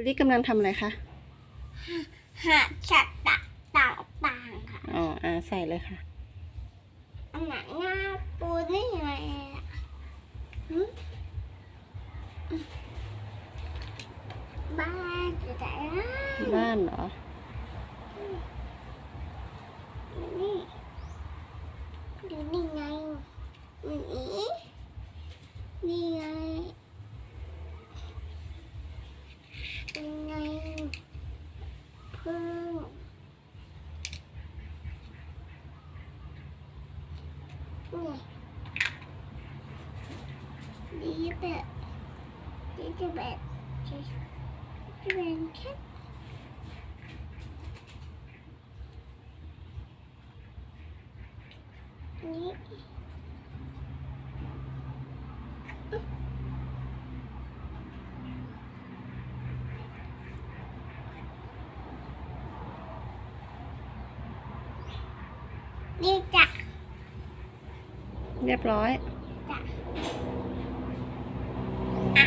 ยูริกำลังทำอะไรคะหาชัดต่างต่างๆค่ะอ๋ออ่าใส่เลยค่ะอันไหนหน้าปูนี่ยังไงอะหึบ้านจะไหนนะบ้านเหรอนี่ดูนี่ไงนี่นี่ไง นี่ไงพึ่งนี่ดีแบบดีจะแบบจะจะเป็นแค่นี้ นี่จ้ะเรียบร้อย จ้ะอะ